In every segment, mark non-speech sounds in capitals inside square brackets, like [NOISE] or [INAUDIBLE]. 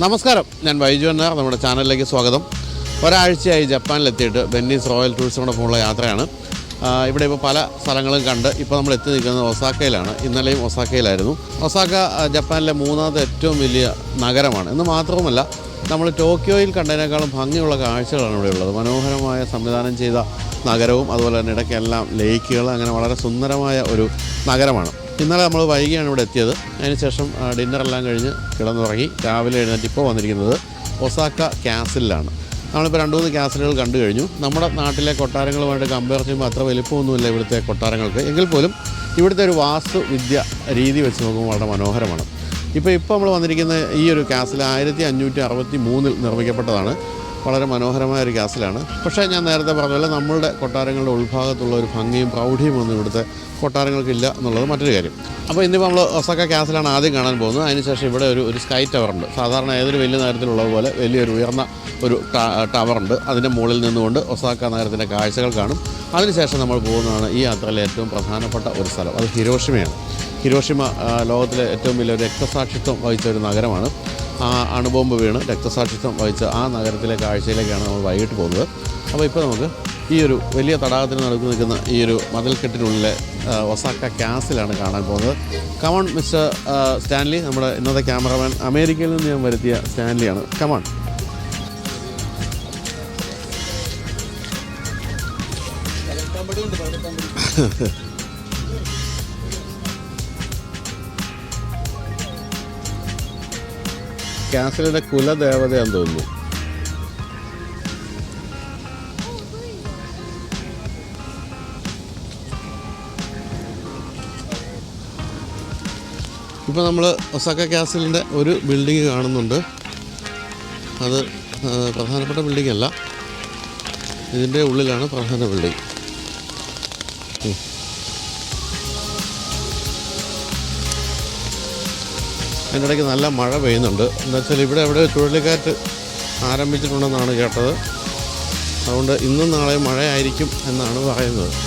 നമസ്കാരം. ഞാൻ വൈജു എന്നാർ നമ്മുടെ ചാനലിലേക്ക് സ്വാഗതം. ഒരാഴ്ചയായി ജപ്പാനിലെത്തിയിട്ട് ബെന്നീസ് റോയൽ ടൂറിസത്തോടൊപ്പമുള്ള യാത്രയാണ്. ഇവിടെ ഇപ്പോൾ പല സ്ഥലങ്ങളും കണ്ട് ഇപ്പോൾ നമ്മൾ എത്തി നിൽക്കുന്നത് ഒസാക്കയിലാണ്. ഇന്നലെയും ഒസാക്കയിലായിരുന്നു. ഒസാക്ക ജപ്പാനിലെ മൂന്നാമത്തെ ഏറ്റവും വലിയ നഗരമാണ്. എന്ന് മാത്രവുമല്ല നമ്മൾ ടോക്കിയോയിൽ കണ്ടതിനേക്കാളും ഭംഗിയുള്ള കാഴ്ചകളാണ് ഇവിടെ ഉള്ളത്. മനോഹരമായ സംവിധാനം ചെയ്ത നഗരവും അതുപോലെ തന്നെ ഇടയ്ക്കെല്ലാം ലേക്കുകൾ അങ്ങനെ വളരെ സുന്ദരമായ ഒരു നഗരമാണ്. ഇന്നലെ നമ്മൾ വൈകിയാണ് ഇവിടെ എത്തിയത്. അതിനുശേഷം ഡിന്നറെല്ലാം കഴിഞ്ഞ് കിടന്നുറങ്ങി രാവിലെ എഴുന്നേറ്റ് ഇപ്പോൾ വന്നിരിക്കുന്നത് ഒസാക്ക ക്യാസിലാണ് നമ്മളിപ്പോൾ രണ്ട് മൂന്ന് ക്യാസലുകൾ കണ്ടു കഴിഞ്ഞു. നമ്മുടെ നാട്ടിലെ കൊട്ടാരങ്ങളുമായിട്ട് കമ്പയർ ചെയ്യുമ്പോൾ അത്ര വലിപ്പമൊന്നുമില്ല ഇവിടുത്തെ കൊട്ടാരങ്ങൾക്ക്. എങ്കിൽ പോലും ഇവിടുത്തെ ഒരു വാസ്തുവിദ്യ രീതി വെച്ച് നോക്കുമ്പോൾ വളരെ മനോഹരമാണ്. ഇപ്പോൾ ഇപ്പോൾ നമ്മൾ വന്നിരിക്കുന്ന ഈ ഒരു കാസിൽ ആയിരത്തി അഞ്ഞൂറ്റി അറുപത്തി മൂന്നിൽ നിർമ്മിക്കപ്പെട്ടതാണ് വളരെ മനോഹരമായ ഒരു കാസിലാണ് പക്ഷേ ഞാൻ നേരത്തെ പറഞ്ഞ നമ്മളുടെ കൊട്ടാരങ്ങളുടെ ഉൾഭാഗത്തുള്ള ഒരു ഭംഗിയും പ്രൗഢിയും ഒന്നും ഇവിടുത്തെ കൊട്ടാരങ്ങൾക്കില്ല എന്നുള്ളത് മറ്റൊരു കാര്യം. അപ്പോൾ ഇന്നിപ്പോൾ നമ്മൾ ഒസക്ക കാസിലാണ് ആദ്യം കാണാൻ പോകുന്നത്. അതിനുശേഷം ഇവിടെ ഒരു ഒരു സ്കൈ ടവർ ഉണ്ട്. സാധാരണ ഏതൊരു വലിയ നഗരത്തിലുള്ളത് പോലെ വലിയൊരു ഉയർന്ന ഒരു ടവറുണ്ട് അതിന്റെ മുകളിൽ നിന്നുകൊണ്ട് ഒസാക്ക നഗരത്തിന്റെ കാഴ്ചകൾ കാണും. അതിനുശേഷം നമ്മൾ പോകുന്നതാണ് ഈ യാത്രയിലെ ഏറ്റവും പ്രധാനപ്പെട്ട ഒരു സ്ഥലം. അത് ഹിരോഷിമയാണ്. ഹിരോഷിമ ലോകത്തിലെ ഏറ്റവും വലിയ രക്തസാക്ഷിത്വം വഹിച്ച ഒരു നഗരമാണ്. ആ അണുബോംബ് വീണ് രക്തസാക്ഷിത്വം വഹിച്ച ആ നഗരത്തിലെ കാഴ്ചയിലേക്കാണ് നമ്മൾ വൈകിട്ട് പോകുന്നത്. അപ്പോൾ ഇപ്പോൾ നമുക്ക് ഈ ഒരു വലിയ തടാകത്തിന് നടുക്ക് നിൽക്കുന്ന ഈ ഒരു മതിൽക്കെട്ടിനുള്ളിലെ ഒസാക്ക ക്യാസിലാണ് കാണാൻ പോകുന്നത്. Come on mister Stanley. നമ്മുടെ ഇന്നത്തെ ക്യാമറമാൻ അമേരിക്കയിൽ നിന്ന് ഞാൻ വരുത്തിയ സ്റ്റാൻലിയാണ്. കമോൺ [LAUGHS] ക്യാസിലിന്റെ കുലദേവതയാന്ന് തോന്നുന്നു. ഇപ്പോൾ നമ്മൾ ഒസാക്ക ക്യാസിലിന്റെ ഒരു ബിൽഡിങ് കാണുന്നുണ്ട്. അത് പ്രധാനപ്പെട്ട ബിൽഡിംഗ് അല്ല. ഇതിന്റെ ഉള്ളിലാണ് പ്രധാന ബിൽഡിംഗ്. ഇടയ്ക്ക് നല്ല മഴ പെയ്യുന്നുണ്ട്. എന്താ വെച്ചാൽ ഇവിടെ എവിടെ ചുഴലിക്കാറ്റ് ആരംഭിച്ചിട്ടുണ്ടെന്നാണ് കേട്ടത്. അതുകൊണ്ട് ഇന്നും നാളെ മഴയായിരിക്കും എന്നാണ് പറയുന്നത്.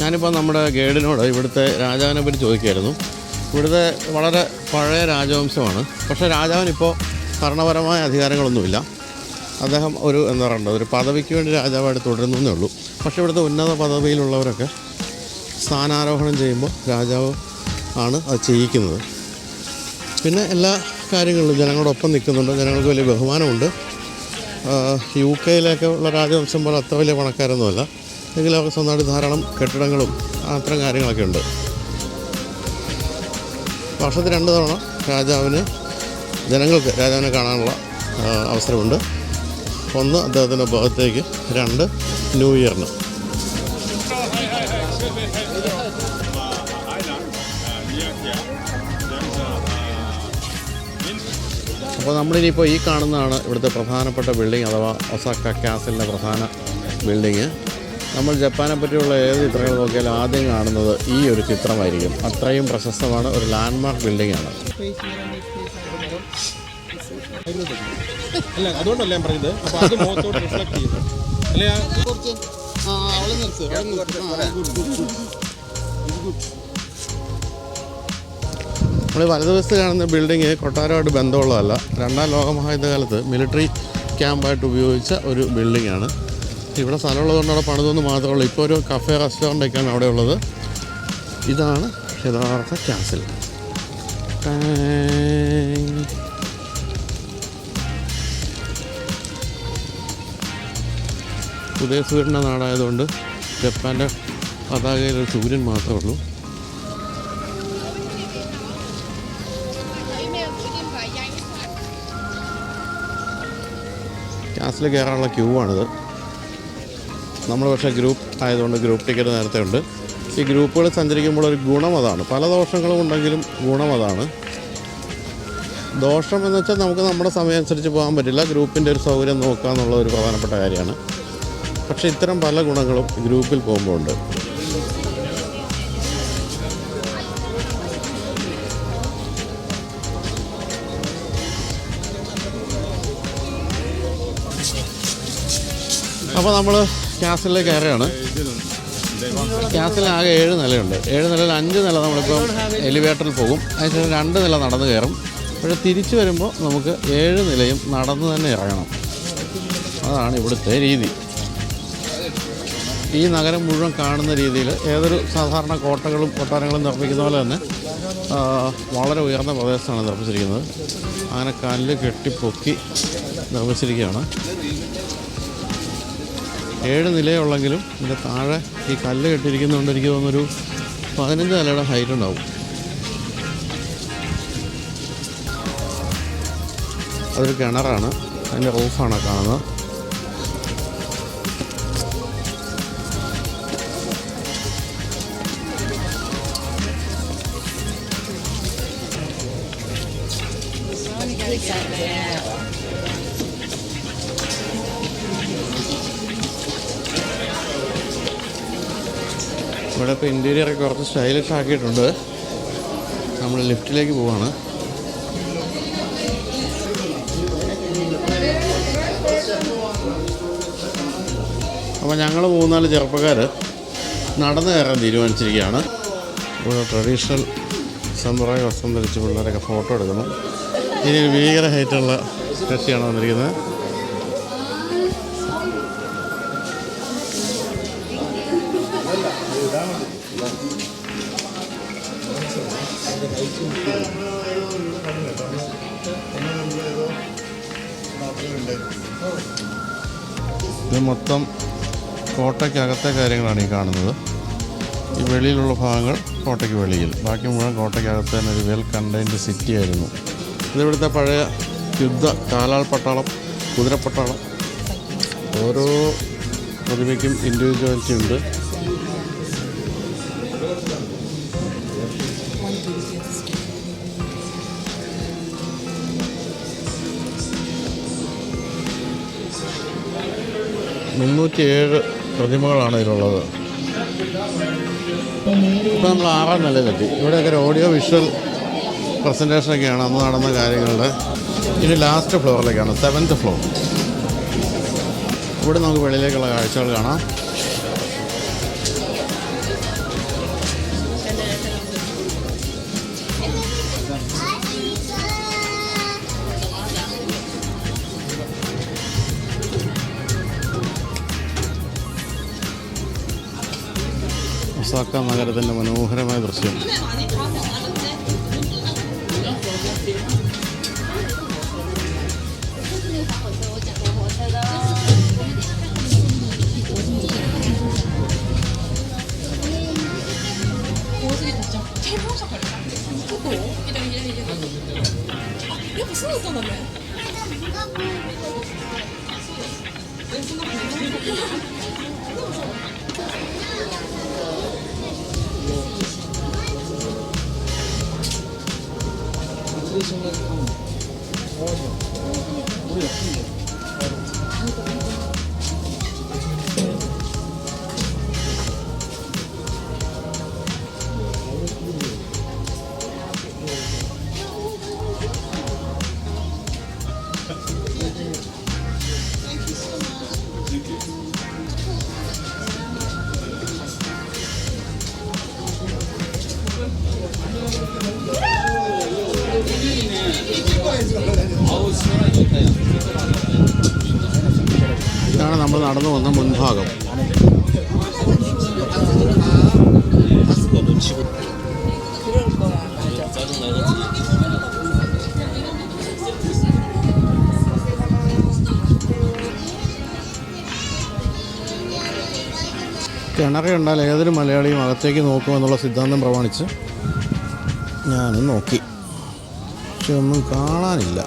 ഞാനിപ്പോൾ നമ്മുടെ ഗൈഡിനോട് ഇവിടുത്തെ രാജാവിനെ പറ്റി ചോദിക്കായിരുന്നു ഇവിടുത്തെ വളരെ പഴയ രാജവംശമാണ്. പക്ഷേ രാജാവിനിപ്പോൾ ഭരണപരമായ അധികാരങ്ങളൊന്നുമില്ല. അദ്ദേഹം ഒരു എന്താ പറയണ്ടത് ഒരു പദവിക്ക് വേണ്ടി രാജാവായിട്ട് തുടരുന്നേ ഉള്ളൂ. പക്ഷേ ഇവിടുത്തെ ഉന്നത പദവിയിലുള്ളവരൊക്കെ സ്ഥാനാരോഹണം ചെയ്യുമ്പോൾ രാജാവ് ആണ് അത് ചെയ്യിക്കുന്നത്. പിന്നെ എല്ലാ കാര്യങ്ങളിലും ജനങ്ങളോടൊപ്പം നിൽക്കുന്നുണ്ട്. ജനങ്ങൾക്ക് വലിയ ബഹുമാനമുണ്ട്. യു കെയിലൊക്കെ ഉള്ള രാജവംശം പോലെ അത്ര വലിയ പണക്കാരൊന്നുമല്ല. എങ്കിലും അവർക്ക് സ്വന്തമായിട്ട് ധാരാളം കെട്ടിടങ്ങളും അത്തരം കാര്യങ്ങളൊക്കെ ഉണ്ട്. വർഷത്തിൽ രണ്ട് തവണ രാജാവിന് ജനങ്ങൾക്ക് രാജാവിനെ കാണാനുള്ള അവസരമുണ്ട്. ഒന്ന് അദ്ദേഹത്തിന്റെ ബർത്ത്ഡേക്ക് രണ്ട് ന്യൂ ഇയറിന്. അപ്പോൾ നമ്മളിനിയിപ്പോൾ ഈ കാണുന്നതാണ് ഇവിടുത്തെ പ്രധാനപ്പെട്ട ബിൽഡിംഗ് അഥവാ ഒസാക്ക ക്യാസലിന്റെ പ്രധാന ബിൽഡിങ് നമ്മൾ ജപ്പാനെ പറ്റിയുള്ള ഏത് ചിത്രങ്ങൾ നോക്കിയാലും ആദ്യം കാണുന്നത് ഈ ഒരു ചിത്രമായിരിക്കും. അത്രയും പ്രശസ്തമാണ് ഒരു ലാൻഡ്മാർക്ക് ബിൽഡിംഗ് ആണ്. അല്ല അതുകൊണ്ടല്ല ഞാൻ പറയുന്നത് അപ്പോൾ അത് മുഖത്തോട് റിഫ്ലക്ട് ചെയ്യുന്നു. അല്ലേ കുറച്ച് അവളെ നിർത്ത് നമ്മൾ വലതുവശത്ത് കാണുന്ന ബിൽഡിങ് കൊട്ടാരമായിട്ട് ബന്ധമുള്ളതല്ല. രണ്ടാം ലോകമഹായുദ്ധകാലത്ത് മിലിറ്ററി ക്യാമ്പായിട്ട് ഉപയോഗിച്ച ഒരു ബിൽഡിങ്ങാണ് ഇവിടെ സ്ഥലമുള്ളതുകൊണ്ട് അവിടെ പണിതൊന്നും മാത്രമേ ഉള്ളൂ ഇപ്പോൾ ഒരു കഫേ റെസ്റ്റോറന്റൊക്കെയാണ് അവിടെ ഉള്ളത്. ഇതാണ് യഥാർത്ഥ ക്യാസിൽ ഉദയസൂര്യന്റെ നാടായതുകൊണ്ട് ജപ്പാന്റെ പതാകയിൽ ഒരു സൂര്യൻ മാത്രമേ ഉള്ളൂ. ക്യാസിൽ കയറാനുള്ള ക്യൂ ആണിത് നമ്മൾ പക്ഷേ ഗ്രൂപ്പ് ആയതുകൊണ്ട് ഗ്രൂപ്പ് ടിക്കറ്റ് നേരത്തെ ഉണ്ട്. ഈ ഗ്രൂപ്പുകൾ സഞ്ചരിക്കുമ്പോൾ ഒരു ഗുണം അതാണ്. പല ദോഷങ്ങളും ഉണ്ടെങ്കിലും ഗുണം അതാണ്. ദോഷം എന്ന് വെച്ചാൽ നമുക്ക് നമ്മുടെ സമയം അനുസരിച്ച് പോകാൻ പറ്റില്ല. ഗ്രൂപ്പിന്റെ ഒരു സൗകര്യം നോക്കുക എന്നുള്ള ഒരു പ്രധാനപ്പെട്ട കാര്യമാണ്. പക്ഷേ ഇത്തരം പല ഗുണങ്ങളും ഗ്രൂപ്പിൽ പോകുമ്പോൾ ഉണ്ട് അപ്പോൾ നമ്മൾ ക്യാസിലേക്ക് കയറുകയാണ്. ക്യാസിലാകെ ഏഴ് നിലയുണ്ട്. ഏഴ് നിലയിൽ അഞ്ച് നില നമ്മളിപ്പം എലിവേറ്ററിൽ പോകും. അതിനുശേഷം രണ്ട് നില നടന്ന് കയറും. പക്ഷേ തിരിച്ചു വരുമ്പോൾ നമുക്ക് ഏഴ് നിലയും നടന്ന് തന്നെ ഇറങ്ങണം. അതാണ് ഇവിടുത്തെ രീതി. ഈ നഗരം മുഴുവൻ കാണുന്ന രീതിയിൽ ഏതൊരു സാധാരണ കോട്ടകളും കൊട്ടാരങ്ങളും നിർമ്മിക്കുന്ന പോലെ തന്നെ വളരെ ഉയർന്ന പ്രദേശത്താണ് നിർമ്മിച്ചിരിക്കുന്നത്. അങ്ങനെ കല്ല് കെട്ടിപ്പൊക്കി നിർമ്മിച്ചിരിക്കുകയാണ്. ഏഴ് നിലയുള്ളെങ്കിലും ഇതിന്റെ താഴെ ഈ കല്ല് കെട്ടിയിരിക്കുന്നതുകൊണ്ട് എനിക്ക് തോന്നുന്നൊരു പതിനഞ്ച് നിലയുടെ ഹൈറ്റ് ഉണ്ടാവും. അതൊരു കിണറാണ്. അതിന്റെ റൂഫാണ് ആ കാണുന്നത്. ഇവിടെ ഇപ്പോൾ ഇന്റീരിയറൊക്കെ കുറച്ച് സ്റ്റൈലിഷ് ആക്കിയിട്ടുണ്ട്. നമ്മൾ ലിഫ്റ്റിലേക്ക് പോവാണ്. അപ്പോൾ ഞങ്ങൾ മൂന്നാൽ ചെറുപ്പക്കാർ നടന്നു കയറാൻ തീരുമാനിച്ചിരിക്കുകയാണ്. ഇവിടെ ട്രഡീഷണൽ സമ്പ്രദായ വസ്ത്രം ധരിച്ച് പിള്ളേരൊക്കെ ഫോട്ടോ എടുക്കണം ഇനി ഒരു ഭീകര ഹൈറ്റുള്ള കക്ഷിയാണ് വന്നിരിക്കുന്നത്. ഇത് മൊത്തം കോട്ടയ്ക്കകത്തെ കാര്യങ്ങളാണ് ഈ കാണുന്നത്. ഈ വെളിയിലുള്ള ഭാഗങ്ങൾ കോട്ടയ്ക്ക് വെളിയിൽ. ബാക്കി മുഴുവൻ കോട്ടയ്ക്കകത്ത് തന്നെ ഒരു വെൽ കണ്ടെയ്ൻഡ് സിറ്റി ആയിരുന്നു. ഇതിവിടുത്തെ പഴയ യുദ്ധ കാലാൾ പട്ടാളം കുതിരപ്പട്ടാളം. ഓരോ പ്രതിമയ്ക്കും ഇൻഡിവിജ്വാലിറ്റി ഉണ്ട്. മുന്നൂറ്റിയേഴ് പ്രതിമകളാണ് ഇതിലുള്ളത്. ഇപ്പോൾ നമ്മൾ ആറാം നിലയിലെത്തി. ഇവിടെയൊക്കെ ഒരു ഓഡിയോ വിഷ്വൽ പ്രസന്റേഷനൊക്കെയാണ് അന്ന് നടന്ന കാര്യങ്ങളുടെ. ഇനി ലാസ്റ്റ് ഫ്ലോറിലേക്കാണ് സെവൻത്ത് ഫ്ലോർ ഇവിടെ നമുക്ക് വെളിയിലേക്കുള്ള കാഴ്ചകൾ കാണാം. ഒസാക്ക നഗരത്തിന്റെ മനോഹരമായ ദൃശ്യം. നമ്മൾ നടന്നു വന്ന മുൻഭാഗം. കിണറ് കണ്ടാൽ ഏതൊരു മലയാളിയും അകത്തേക്ക് നോക്കുമെന്നുള്ള സിദ്ധാന്തം പ്രമാണിച്ച് ഞാനും നോക്കി. പക്ഷെ ഒന്നും കാണാനില്ല.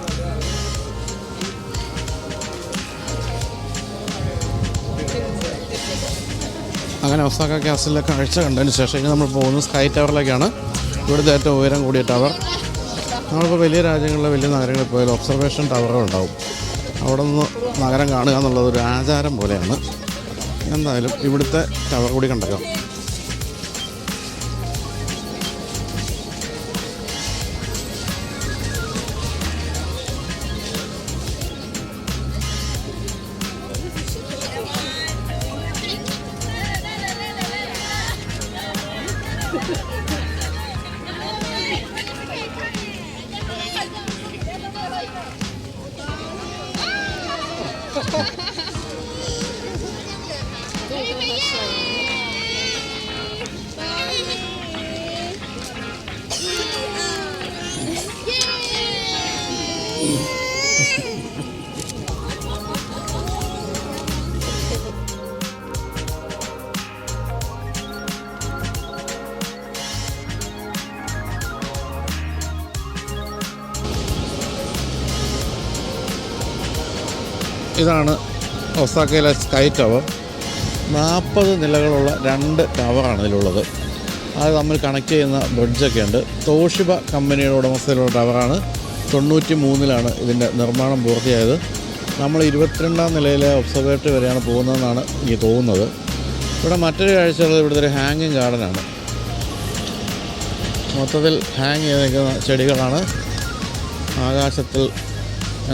അങ്ങനെ ഒസാക്ക ക്യാസിലെ കാഴ്ച കണ്ടതിന് ശേഷം ഇനി നമ്മൾ പോകുന്നത് സ്കൈ ടവറിലേക്കാണ്. ഇവിടുത്തെ ഏറ്റവും ഉയരം കൂടിയ ടവർ. നമ്മളിപ്പോൾ വലിയ രാജ്യങ്ങളിലെ വലിയ നഗരങ്ങളിൽ പോയാൽ ഒബ്സർവേഷൻ ടവറുകൾ ഉണ്ടാവും. അവിടെ നിന്ന് നഗരം കാണുക എന്നുള്ളത് ഒരു ആചാരം പോലെയാണ്. എന്തായാലും ഇവിടുത്തെ ടവർ കൂടി കണ്ടേക്കാം [LAUGHS] [LAUGHS] ഇതാണ് ഒസാക്കയിലെ സ്കൈ ടവർ. നാൽപ്പത് നിലകളുള്ള രണ്ട് ടവറാണ് ഇതിലുള്ളത്. അത് തമ്മിൽ കണക്ട് ചെയ്യുന്ന ബ്രിഡ്ജൊക്കെ ഉണ്ട്. തോഷിബ കമ്പനിയുടെ ഉടമസ്ഥയിലുള്ള ടവറാണ്. തൊണ്ണൂറ്റി മൂന്നിലാണ് ഇതിന്റെ നിർമ്മാണം പൂർത്തിയായത്. നമ്മൾ ഇരുപത്തിരണ്ടാം നിലയിലെ ഒബ്സർവേറ്ററി വരെയാണ് പോകുന്നതെന്നാണ് എനിക്ക് തോന്നുന്നത്. ഇവിടെ മറ്റൊരു കാഴ്ചയുള്ളത് ഇവിടുത്തെ ഒരു ഹാങ്ങിങ് ഗാർഡനാണ്. മൊത്തത്തിൽ ഹാങ് ചെയ്ത് നിൽക്കുന്ന ചെടികളാണ്. ആകാശത്തിൽ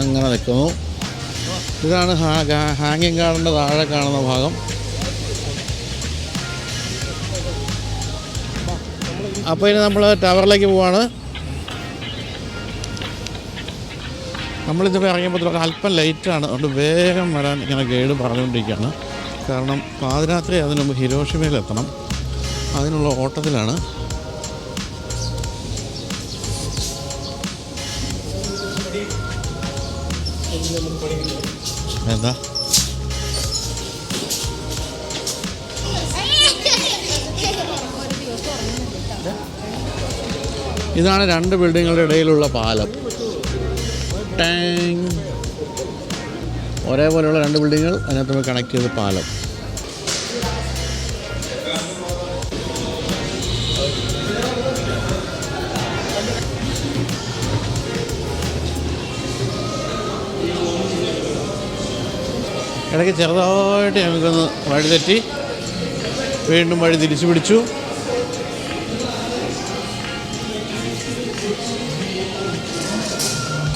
അങ്ങനെ നിൽക്കുന്നു. ഇതാണ് ഹാങ്ങിങ് ഗാർഡന്റെ താഴെ കാണുന്ന ഭാഗം. അപ്പോൾ ഇനി നമ്മൾ ടവറിലേക്ക് പോവാണ്. നമ്മളിതിപ്പോൾ ഇറങ്ങിയപ്പോൾ അല്പം ലൈറ്റാണ് അതുകൊണ്ട് വേഗം വരാൻ ഇങ്ങനെ ഗൈഡ് പറഞ്ഞുകൊണ്ടിരിക്കുകയാണ്. കാരണം പാതിരാത്രി അതിന് മുമ്പ് ഹിരോഷിമയിലെത്തണം. അതിനുള്ള ഓട്ടത്തിലാണ്. എന്താ? ഇതാണ് രണ്ട് ബിൽഡിങ്ങുകളുടെ ഇടയിലുള്ള പാലം. ടാങ്. ഒരേപോലെയുള്ള രണ്ട് ബിൽഡിങ്ങുകൾ അതിനകത്ത് കണക്ട് ചെയ്ത് പാലം. ഇടയ്ക്ക് ചെറുതായിട്ട് ഞങ്ങൾക്കൊന്ന് വഴി തെറ്റി വീണ്ടും വഴി തിരിച്ചു പിടിച്ചു.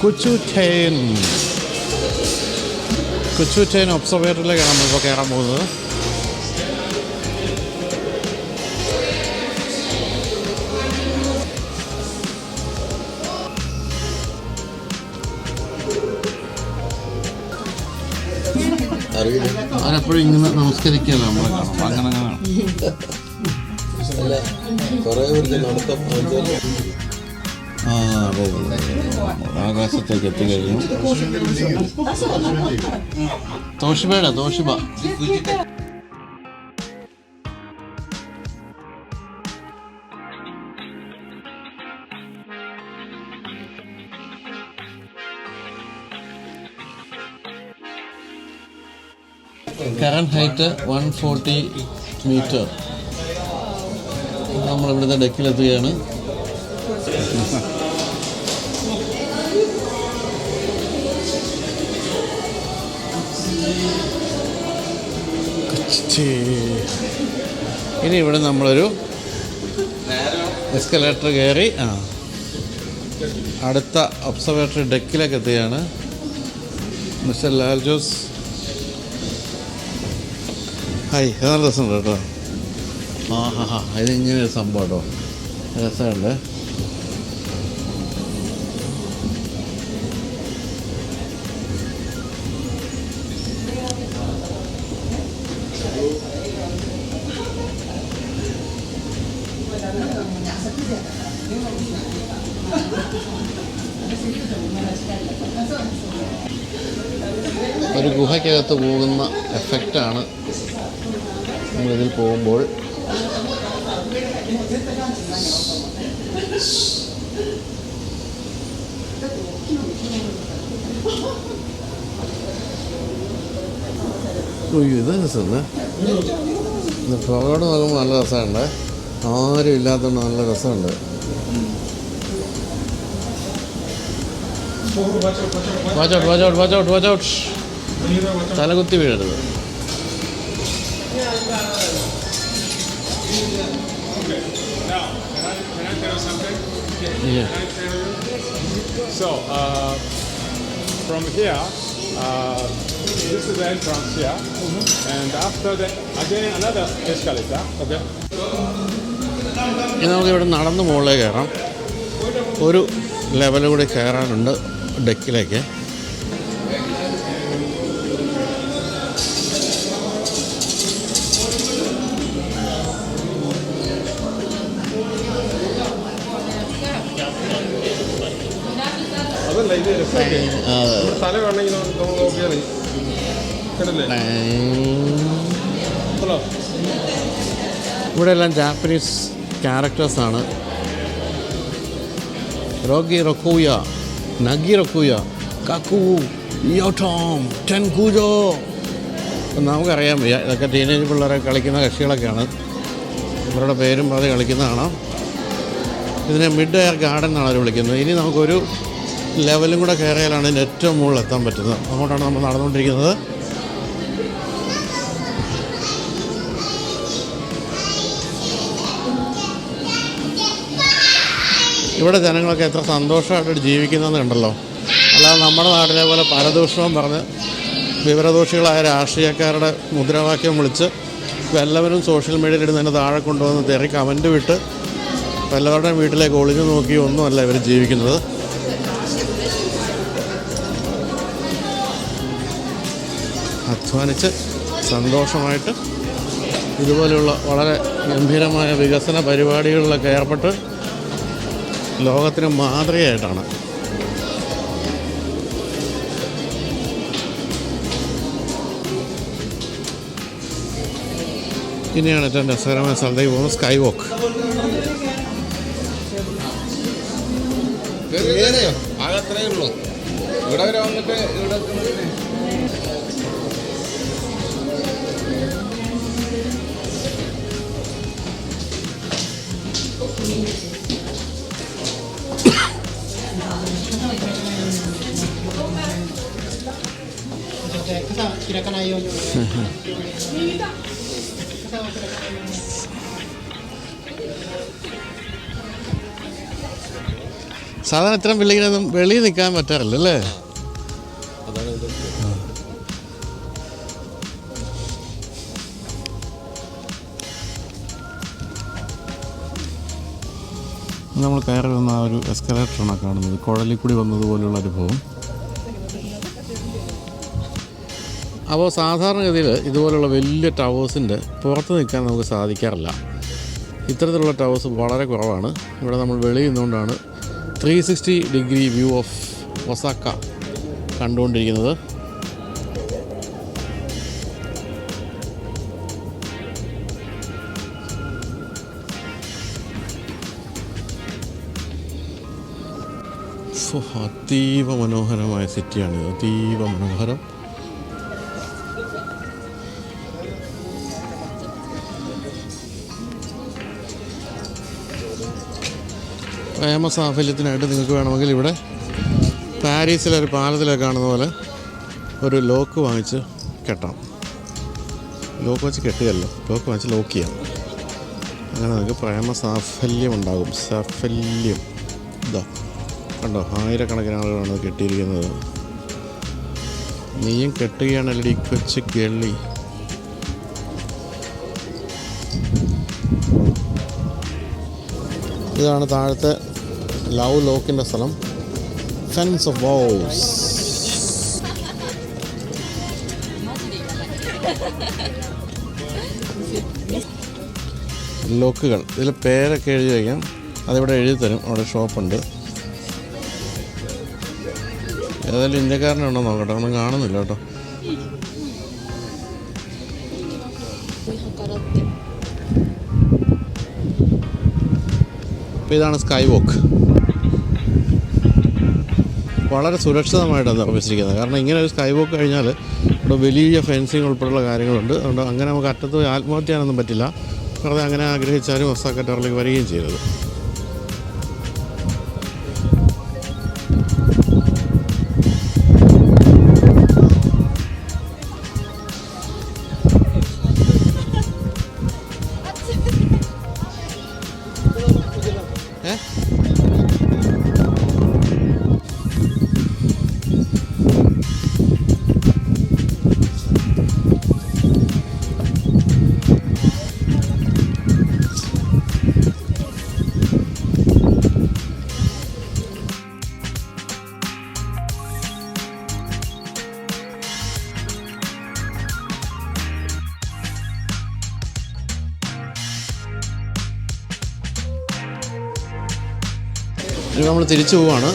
കൊച്ചു ടൈൻ കൊച്ചു ടൈൻ ഒബ്സർവേറ്ററിലേക്കാണ് നമ്മളിപ്പോൾ കയറാൻ പോകുന്നത്. അവനെപ്പോഴും ഇങ്ങനെ നമസ്കരിക്കുകയല്ല നമ്മളെ കാണും. അപ്പം അങ്ങനെ അങ്ങനെ അതെ ആകാശത്തേക്ക് എത്തിക്കഴിഞ്ഞു. തോഷിബയുടെ Toshiba. Current height one forty metre നമ്മളിവിടുത്തെ ഡെക്കിലെത്തുകയാണ്. ഇനി ഇവിടെ നമ്മളൊരു എസ്കലേറ്റർ കയറി ആ. അടുത്ത ഒബ്സർവേറ്ററി ഡെക്കിലേക്ക് എത്തുകയാണ്. മിസ്റ്റർ ലാൽ ജോസ്. ഹായ് ഇത് നല്ല രസമുണ്ട് കേട്ടോ. ആ ഹാ ഹാ ഇതിങ്ങനെ ഒരു സംഭവം കേട്ടോ. രസമുണ്ട്. ഒരു ഗുഹയ്ക്കകത്ത് പോകുന്ന എഫക്റ്റാണ് നമ്മളിതിൽ പോകുമ്പോൾ ഉയ്യോ, ഇത് രസമല്ലേ പുറകോട്ട് നോക്കുമ്പോൾ നല്ല രസമുണ്ട്. ആരും ഇല്ലാത്തതുകൊണ്ട് നല്ല രസമുണ്ട്. Watch out watch out watch out watch out തലകുത്തി വീഴരുത്. You? So, uh, from here, uh, this is the entrance here, mm -hmm. and after that, again another escalator. Okay. ഇനി നമുക്ക് ഇവിടെ നടന്ന് മുകളിലേക്ക് കയറാം ഒരു ലെവൽ കൂടി കയറാനുണ്ട് ഡെക്കിലേക്ക് വേണമെങ്കിൽ നോക്കിയാൽ ഹലോ. ഇവിടെ എല്ലാം ജാപ്പനീസ് ക്യാരക്ടേഴ്സാണ് റോഗി റൊക്കൂയ നഗി റൊക്കൂയ കക്കു യോട്ടോം ടെൻ കൂജോ നമുക്കറിയാൻ വയ്യ ഇതൊക്കെ ടീനേജ് പിള്ളേരെ കളിക്കുന്ന കക്ഷികളൊക്കെയാണ്. ഇവരുടെ പേരും പറഞ്ഞ് കളിക്കുന്നതാണ്. ഇതിനെ മിഡ് എയർ ഗാർഡൻ എന്നാണ് അവർ വിളിക്കുന്നത്. ഇനി നമുക്കൊരു ലെവലും കൂടെ കയറിയാലാണ് ഇതിന്റെ ഏറ്റവും മുകളിൽ എത്താൻ പറ്റുന്നത്. അങ്ങോട്ടാണ് നമ്മൾ നടന്നുകൊണ്ടിരിക്കുന്നത്. ഇവിടെ ജനങ്ങളൊക്കെ എത്ര സന്തോഷമായിട്ട് ജീവിക്കുന്നതെന്ന് കണ്ടല്ലോ. അല്ലാതെ നമ്മുടെ നാട്ടിലെ പോലെ പരദൂഷണം പറഞ്ഞ് വിവരദോഷികളായ രാഷ്ട്രീയക്കാരുടെ മുദ്രാവാക്യം വിളിച്ച് എല്ലാവരും സോഷ്യൽ മീഡിയയിൽ ഇടുന്നതിന് താഴെ കൊണ്ടുവന്ന് തെറി കമന്റ് വിട്ട് എല്ലാവരുടെയും വീട്ടിലേക്ക് ഒളിഞ്ഞു നോക്കി ഒന്നുമല്ല ഇവർ ജീവിക്കുന്നത്. അധ്വാനിച്ച് സന്തോഷമായിട്ട് ഇതുപോലെയുള്ള വളരെ ഗംഭീരമായ വികസന പരിപാടികളിലൊക്കെ ഏർപ്പെട്ട് ലോകത്തിന് മാതൃകയായിട്ടാണ്. ഇനിയാണ് ഏറ്റവും രസകരമായ സ്ഥലത്തേക്ക് പോകുന്നത് സ്കൈ വോക്ക് ഇവിടെ വരെ വന്നിട്ട് ഇവിടെ സാധാരണ ഇത്തരം പിള്ളേരൊന്നും വെളിയിൽ നിൽക്കാൻ പറ്റാറില്ല അല്ലേ? നമ്മൾ കയറി വന്ന ആ ഒരു എസ്കലേറ്ററാണ് കാണുന്നത്. കുഴലിൽ കൂടി വന്നതുപോലെയുള്ള അനുഭവം. അപ്പോൾ സാധാരണഗതിയിൽ ഇതുപോലുള്ള വലിയ ടവേഴ്സിന്റെ പുറത്ത് നിൽക്കാൻ നമുക്ക് സാധിക്കാറില്ല. ഇത്തരത്തിലുള്ള ടവേഴ്സ് വളരെ കുറവാണ്. ഇവിടെ നമ്മൾ വെളിയിൽ നിന്നുകൊണ്ടാണ് three sixty degree view of Osaka കണ്ടുകൊണ്ടിരിക്കുന്നത്. അതീവ മനോഹരമായ സിറ്റിയാണിത്. അതീവ മനോഹരം. പ്രേമ സാഫല്യത്തിനായിട്ട് നിങ്ങൾക്ക് വേണമെങ്കിൽ ഇവിടെ പാരീസിലെ ഒരു പാലത്തിലൊക്കെ കാണുന്ന പോലെ ഒരു ലോക്ക് വാങ്ങിച്ച് കെട്ടാം. ലോക്ക് വെച്ച് കെട്ടുകയല്ലോ ലോക്ക് വാങ്ങിച്ച് ലോക്ക് ചെയ്യാം. അങ്ങനെ നിങ്ങൾക്ക് പ്രേമ സാഫല്യം ഉണ്ടാകും. സാഫല്യം ഇതാ കണ്ടോ? ആയിരക്കണക്കിന് ആളുകളാണ് കെട്ടിയിരിക്കുന്നത്. നീയും കെട്ടുകയാണ് കെട്ടുകയാണല്ലടി കൊച്ചു ഗള്ളി. ഇതാണ് താഴത്തെ ലവ് ലോക്കിന്റെ സ്ഥലം. ഫെൻസ് ഓഫ് വോസ് ലോക്കുകൾ. ഇതിൽ പേരൊക്കെ എഴുതി വയ്ക്കാം അതിവിടെ എഴുതി തരും. അവിടെ ഷോപ്പുണ്ട്. ഏതായാലും ഇന്ത്യക്കാരനുണ്ടോ നോക്കട്ടെ. ഒന്നും കാണുന്നില്ല കേട്ടോ. അപ്പോൾ ഇതാണ് സ്കൈ വോക്ക് വളരെ സുരക്ഷിതമായിട്ടാണ് നിർമ്മിച്ചിരിക്കുന്നത് കാരണം ഇങ്ങനെ ഒരു സ്കൈ വോക്ക് കഴിഞ്ഞാൽ ഇവിടെ വലിയ ഫെൻസിങ് ഉൾപ്പെടെയുള്ള കാര്യങ്ങളുണ്ട്. അതുകൊണ്ട് അങ്ങനെ നമുക്ക് അറ്റത്ത് ആത്മഹത്യാനൊന്നും പറ്റില്ല. വെറുതെ അങ്ങനെ ആഗ്രഹിച്ചാലും ഒസാക്കറ്റാറിലേക്ക് വരികയും ചെയ്തത് നമ്മൾ തിരിച്ചു പോവാണ്.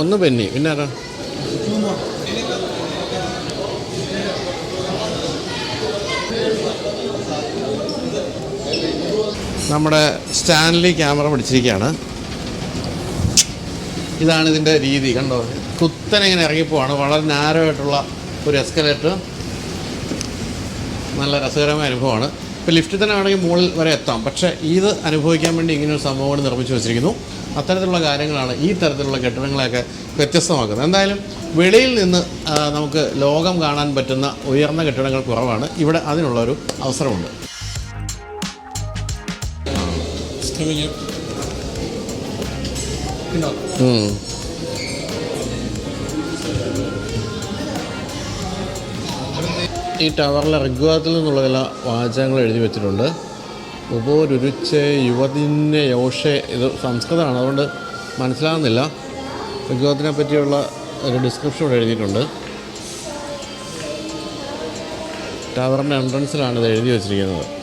ഒന്ന് പെന്നി പിന്നെ ആരാ? നമ്മുടെ സ്റ്റാൻലി ക്യാമറ പിടിച്ചിരിക്കുകയാണ്. ഇതാണ് ഇതിന്റെ രീതി കണ്ടോ? കുത്തനെ ഇങ്ങനെ ഇറങ്ങിപ്പോവാണ്. വളരെ നാരോ ആയിട്ടുള്ള ഒരു എസ്കലേറ്റർ നല്ല രസകരമായ അനുഭവമാണ്. ഇപ്പോൾ ലിഫ്റ്റിൽ തന്നെ ആണെങ്കിൽ മുകളിൽ വരെ എത്താം. പക്ഷേ ഇത് അനുഭവിക്കാൻ വേണ്ടി ഇങ്ങനെ ഒരു സംഭവം നിർമ്മിച്ച് വെച്ചിരിക്കുന്നു. അത്തരത്തിലുള്ള കാര്യങ്ങളാണ് ഈ തരത്തിലുള്ള കെട്ടിടങ്ങളെയൊക്കെ വ്യത്യസ്തമാക്കുന്നത്. എന്തായാലും വെളിയിൽ നിന്ന് നമുക്ക് ലോകം കാണാൻ പറ്റുന്ന ഉയർന്ന കെട്ടിടങ്ങൾ കുറവാണ്. ഇവിടെ അതിനുള്ള ഒരു അവസരമുണ്ട്. ഉം. ഈ ടവറിലെ ഋഗ്വാദത്തിൽ നിന്നുള്ള ചില വാചകങ്ങൾ എഴുതി വെച്ചിട്ടുണ്ട്. ഉപോരുരുച്ചെ യുവതിന്നെ യോഷെ ഇത് സംസ്കൃതമാണ്. അതുകൊണ്ട് മനസ്സിലാകുന്നില്ല. ഋഗ്വാദത്തിനെ പറ്റിയുള്ള ഒരു ഡിസ്ക്രിപ്ഷൻ ഇവിടെ എഴുതിയിട്ടുണ്ട്. ടവറിന്റെ എൻട്രൻസിലാണ് ഇത് എഴുതി വെച്ചിരിക്കുന്നത്.